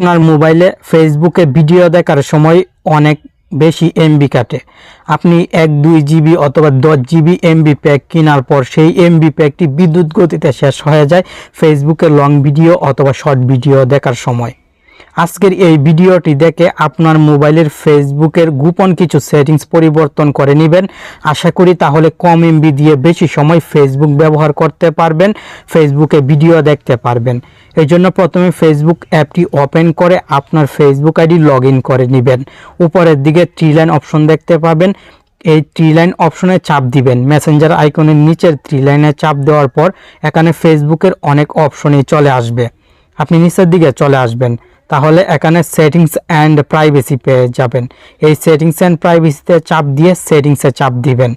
আপনার মোবাইলে ফেসবুকে ভিডিও দেখার সময় অনেক বেশি এমবি কাটে। আপনি এক, দুই জিবি অথবা দশ জিবি এমবি প্যাক কেনার পর সেই এমবি প্যাকটি বিদ্যুৎ গতিতে শেষ হয়ে যায় ফেসবুকে লং ভিডিও অথবা শর্ট ভিডিও দেখার সময়। আজকের এই ভিডিওটি দেখে আপনার মোবাইলের ফেসবুকের গোপন কিছু সেটিংস পরিবর্তন করে নেবেন। আশা করি তাহলে কম এমবি দিয়ে বেশি সময় ফেসবুক ব্যবহার করতে পারবেন, ফেসবুকে ভিডিও দেখতে পারবেন। এই জন্য প্রথমে ফেসবুক অ্যাপটি ওপেন করে আপনার ফেসবুক আইডি লগ করে নেবেন। উপরের দিকে থ্রি লাইন অপশন দেখতে পাবেন। এই থ্রি লাইন অপশনে চাপ দিবেন। মেসেঞ্জার আইকনের নিচের থ্রি লাইনে চাপ দেওয়ার পর এখানে ফেসবুকের অনেক অপশনই চলে আসবে। আপনি নিচের দিকে চলে আসবেন। তাহলে এখানে সেটিংস অ্যান্ড প্রাইভেসি পেয়ে যাবেন। এই সেটিংস অ্যান্ড প্রাইভেসিতে চাপ দিয়ে সেটিংসে চাপ দিবেন।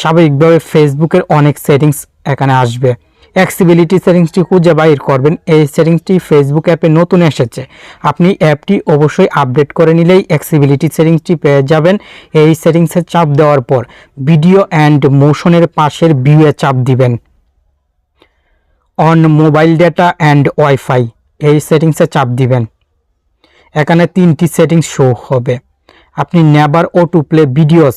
স্বাভাবিকভাবে ফেসবুকের অনেক সেটিংস এখানে আসবে। অ্যাক্সিবিলিটি সেটিংসটি খুঁজে বাইর করবেন। এই সেটিংসটি ফেসবুক অ্যাপে নতুন এসেছে। আপনি অ্যাপটি অবশ্যই আপডেট করে নিলেই অ্যাক্সিবিলিটি সেটিংসটি পেয়ে যাবেন। এই সেটিংসে চাপ দেওয়ার পর ভিডিও অ্যান্ড মোশনের পাশের ভিউয়ে চাপ দিবেন। On mobile data and wifi এই সেটিংসে চাপ দিবেন। এখানে তিনটি সেটিংস শো হবে। আপনি never auto play videos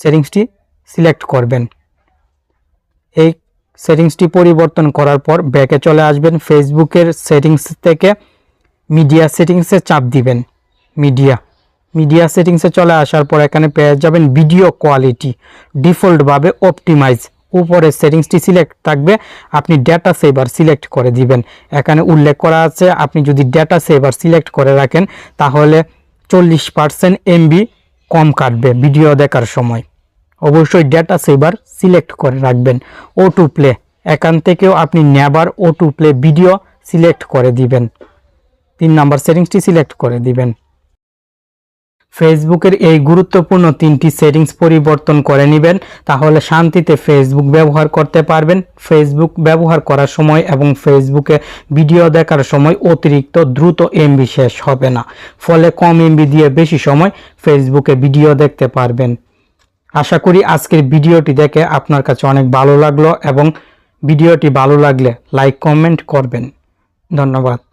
সেটিংসটি সিলেক্ট করবেন। এই সেটিংসটি পরিবর্তন করার পর ব্যাকে চলে আসবেন। ফেসবুকের সেটিংস থেকে মিডিয়া সেটিংসে চাপ দিবেন। মিডিয়া। মিডিয়া সেটিংসে চলে আসার পর এখানে পেয়ে যাবেন ভিডিও কোয়ালিটি। ডিফল্টভাবে অপটিমাইজ। উপরে সেটিংসটি সিলেক্ট থাকবে, আপনি ডেটা সেভার সিলেক্ট করে দিবেন। এখানে উল্লেখ করা আছে, আপনি যদি ডেটা সেভার সিলেক্ট করে রাখেন, তাহলে চল্লিশ পার্সেন্ট এমবি কম কাটবে ভিডিও দেখার সময়। অবশ্যই ডেটা সেভার সিলেক্ট করে রাখবেন। ও টু প্লে এখান থেকেও আপনি never auto play video select করে দিবেন। তিন নাম্বার সেটিংসটি সিলেক্ট করে দিবেন। ফেসবুকের এই গুরুত্বপূর্ণ তিনটি সেটিংস পরিবর্তন করে নেবেন। তাহলে শান্তিতে ফেসবুক ব্যবহার করতে পারবেন। ফেসবুক ব্যবহার করার সময় এবং ফেসবুকে ভিডিও দেখার সময় অতিরিক্ত দ্রুত এমবি শেষ হবে না। ফলে কম এমবি দিয়ে বেশি সময় ফেসবুকে ভিডিও দেখতে পারবেন। আশা করি আজকের ভিডিওটি দেখে আপনার কাছে অনেক ভালো লাগল এবং ভিডিওটি ভালো লাগলে লাইক, কমেন্ট করবেন। ধন্যবাদ।